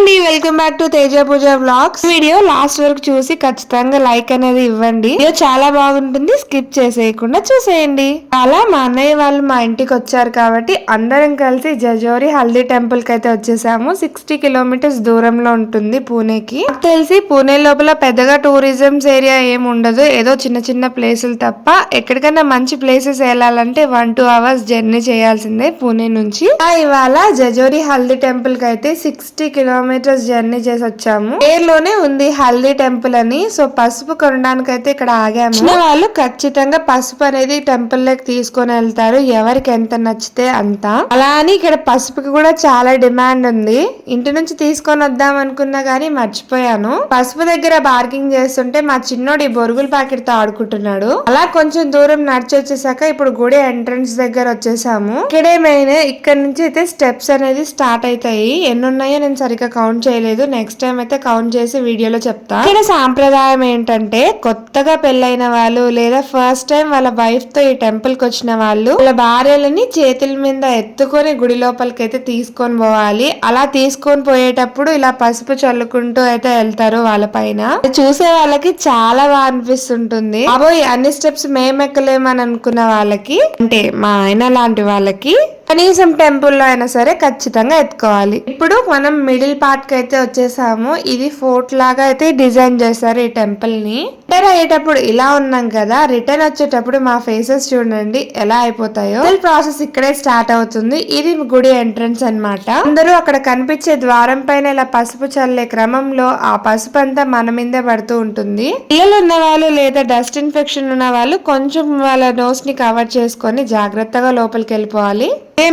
అండి welcome back to Teja Pooja blogs video last వరకు చూసి ఖచ్చితంగా లైక్ అనేది ఇవ్వండి. వీడియో చాలా బాగుంటుంది స్కిప్ చేసేయకుండా చూసేయండి. అలా మా అన్నయ్య వాళ్ళు మా ఇంటికి వచ్చారు కాబట్టి అందరం కలిసి జజోరి హల్దీ టెంపుల్కి అయితే వచ్చేసాము. సిక్స్టీ కిలోమీటర్స్ దూరంలో ఉంటుంది పూణేకి. తెలిసి పూణే లోపల పెద్దగా టూరిజమ్స్ ఏరియా ఏమి ఉండదు. ఏదో చిన్న చిన్న ప్లేసులు తప్ప ఎక్కడికైనా మంచి ప్లేసెస్ వెళ్ళాలంటే వన్ టూ అవర్స్ జర్నీ చేయాల్సిందే పూణే నుంచి. ఇవాళ జజోరి హల్దీ టెంపుల్కి అయితే సిక్స్టీ కిలోమీటర్స్ జర్నీ చేసి వచ్చాము. పేర్లోనే ఉంది హల్దీ టెంపుల్ అని. సో పసుపు కొనడానికి అయితే ఇక్కడ ఆగాము. వాళ్ళు ఖచ్చితంగా పసుపు అనేది టెంపుల్లోకి తీసుకొని వెళ్తారు. ఎవరికి ఎంత నచ్చితే అంత. అలా అని ఇక్కడ పసుపుకి కూడా చాలా డిమాండ్ ఉంది. ఇంటి నుంచి తీసుకొని వద్దాం అనుకున్నా గానీ మర్చిపోయాను. పసుపు దగ్గర బార్గింగ్ చేస్తుంటే మా చిన్నోడు ఈ బొరుగుల ప్యాకెట్తో ఆడుకుంటున్నాడు. అలా కొంచెం దూరం నడిచి వచ్చేసాక ఇప్పుడు గుడి ఎంట్రన్స్ దగ్గర వచ్చేసాము. ఇక్కడే మెయిన్ ఇక్కడ నుంచి అయితే స్టెప్స్ అనేది స్టార్ట్ అవుతాయి. ఎన్ని ఉన్నాయో నేను సరిగ్గా కౌంట్ చేయలేదు. నెక్స్ట్ టైం అయితే కౌంట్ చేసి వీడియోలో చెప్తా. ఇక్కడ సాంప్రదాయం ఏంటంటే కొత్తగా పెళ్ళైన వాళ్ళు లేదా ఫస్ట్ టైం వాళ్ళ వైఫ్తో ఈ టెంపుల్కి వచ్చిన వాళ్ళు వాళ్ళ భార్యలని చేతుల మీద ఎత్తుకొని గుడి లోపలికి అయితే తీసుకొని పోవాలి. అలా తీసుకొని పోయేటప్పుడు ఇలా పసుపు చల్లుకుంటూ అయితే వెళ్తారు వాళ్ళ పైన. చూసే వాళ్ళకి చాలా బాగా అనిపిస్తుంటుంది. అబోయ్ అన్ని స్టెప్స్ మేము ఎక్కలేమని అనుకున్న వాళ్ళకి అంటే మా ఆయన లాంటి వాళ్ళకి కనీసం టెంపుల్లో అయినా సరే ఖచ్చితంగా ఎత్తుకోవాలి. ఇప్పుడు మనం మిడిల్ పార్ట్కి అయితే వచ్చేసాము. ఇది ఫోర్ట్ లాగా అయితే డిజైన్ చేస్తారు ఈ టెంపుల్ని. రిటర్న్ అయ్యేటప్పుడు ఇలా ఉన్నాం కదా రిటర్న్ వచ్చేటప్పుడు మా ఫేసెస్ చూడండి ఎలా అయిపోతాయో. ప్రాసెస్ ఇక్కడే స్టార్ట్ అవుతుంది. ఇది గుడి ఎంట్రన్స్ అనమాట అందరూ అక్కడ కనిపించే ద్వారం పైన ఇలా పసుపు చల్లే క్రమంలో ఆ పసుపు అంతా మన మీదే పడుతూ ఉంటుంది. పిల్లలు ఉన్న వాళ్ళు లేదా డస్ట్ ఇన్ఫెక్షన్ ఉన్న వాళ్ళు కొంచెం వాళ్ళ నోస్ని కవర్ చేసుకొని జాగ్రత్తగా లోపలికి వెళ్ళిపోవాలి.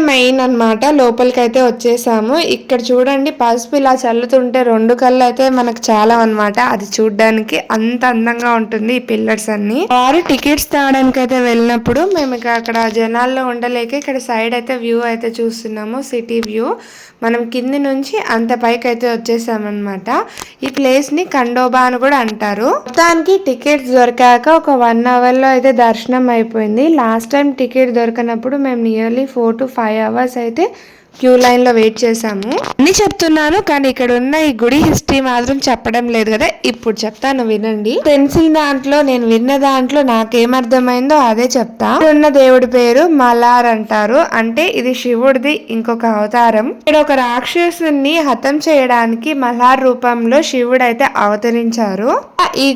మెయిన్ అనమాట లోపలికి అయితే వచ్చేసాము. ఇక్కడ చూడండి పసుపు ఇలా చల్లుతుంటే రెండు కళ్ళు అయితే మనకు చాలా అనమాట అది చూడడానికి అంత అందంగా ఉంటుంది ఈ పిల్లర్స్ అన్ని. వారు టికెట్స్ తాగడానికి అయితే వెళ్ళినప్పుడు మేము ఇక అక్కడ జనాల్లో ఉండలేక ఇక్కడ సైడ్ అయితే వ్యూ అయితే చూస్తున్నాము సిటీ వ్యూ. మనం కింది నుంచి అంత పైకి అయితే వచ్చేసామన్నమాట. ఈ ప్లేస్ని కండోబా అని కూడా అంటారు. మొత్తానికి టికెట్స్ దొరికాక ఒక వన్ అవర్లో అయితే దర్శనం అయిపోయింది. లాస్ట్ టైం టికెట్ దొరికినప్పుడు మేము nearly four to five hours అయితే క్యూ లైన్లో వెయిట్ చేసాము అన్ని చెప్తున్నాను కానీ ఇక్కడ ఉన్న ఈ గుడి హిస్టరీ మాత్రం చెప్పడం లేదు కదా. ఇప్పుడు చెప్తాను వినండి. పెన్సిల్ దాంట్లో నేను విన్న దాంట్లో నాకేమర్థమైందో అదే చెప్తా. ఉన్న దేవుడి పేరు మలార్ అంటారు. అంటే ఇది శివుడిది ఇంకొక అవతారం. ఇక్కడ ఒక రాక్షసుని హతం చేయడానికి మలార్ రూపంలో శివుడు అయితే అవతరించారు. ఈ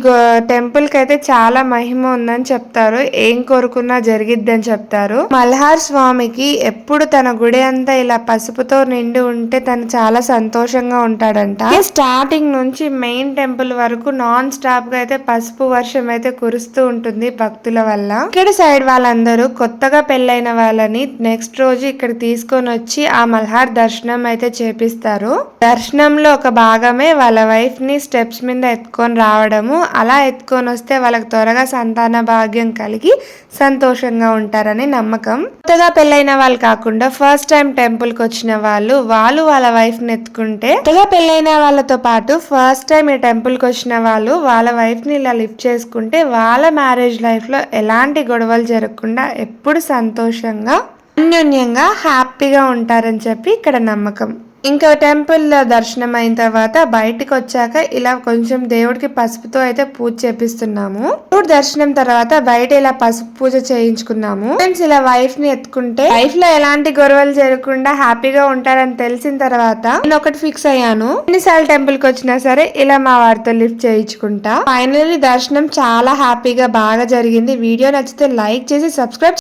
టెంపుల్కి అయితే చాలా మహిమ ఉందని చెప్తారు. ఏం కోరుకున్నా జరిగిద్దని చెప్తారు. మల్హార్ స్వామికి ఎప్పుడు తన గుడి అంతా ఇలా పసుపుతో నిండి ఉంటే తను చాలా సంతోషంగా ఉంటాడంట. స్టార్టింగ్ నుంచి మెయిన్ టెంపుల్ వరకు నాన్ స్టాప్గా అయితే పసుపు వర్షం అయితే కురుస్తూ ఉంటుంది భక్తుల వల్ల. ఇక్కడ సైడ్ వాళ్ళందరూ కొత్తగా పెళ్ళైన వాళ్ళని నెక్స్ట్ రోజు ఇక్కడ తీసుకొని వచ్చి ఆ మల్హార్ దర్శనం అయితే చేపిస్తారు. దర్శనంలో ఒక భాగమే వాళ్ళ వైఫ్ని స్టెప్స్ మీద ఎత్తుకొని రావడము అలా ఎత్తుకొని వస్తే వాళ్ళకి త్వరగా సంతాన భాగ్యం కలిగి సంతోషంగా ఉంటారని నమ్మకం. కొత్తగా పెళ్ళైన వాళ్ళు కాకుండా ఫస్ట్ టైం టెంపుల్ వచ్చిన వాళ్ళు వాళ్ళు వాళ్ళ వైఫ్ ఎత్తుకుంటే కొత్తగా పెళ్ళైన వాళ్ళతో పాటు ఫస్ట్ టైం ఈ టెంపుల్కి వచ్చిన వాళ్ళు వాళ్ళ వైఫ్ని ఇలా లిఫ్ట్ చేసుకుంటే వాళ్ళ మ్యారేజ్ లైఫ్లో ఎలాంటి గొడవలు జరగకుండా ఎప్పుడు సంతోషంగా అన్యోన్యంగా హ్యాపీగా ఉంటారని చెప్పి ఇక్కడ నమ్మకం. ఇంకా టెంపుల్ దర్శనం అయిన తర్వాత బయటికి వచ్చాక ఇలా కొంచెం దేవుడికి పసుపుతో అయితే పూజ చేపిస్తున్నాము. దేవుడు దర్శనం తర్వాత బయట ఇలా పసుపు పూజ చేయించుకున్నాము. ఫ్రెండ్స్ ఇలా వైఫ్ని ఎత్తుకుంటే లైఫ్లో ఎలాంటి గొడవలు జరగకుండా హ్యాపీగా ఉంటారని తెలిసిన తర్వాత నేను ఒకటి ఫిక్స్ అయ్యాను. ఎన్నిసార్లు టెంపుల్కి వచ్చినా సరే ఇలా మా వారితో లిఫ్ట్ చేయించుకుంటా. ఫైనల్లీ దర్శనం చాలా హ్యాపీగా బాగా జరిగింది. వీడియో నచ్చితే లైక్ చేసి సబ్స్క్రైబ్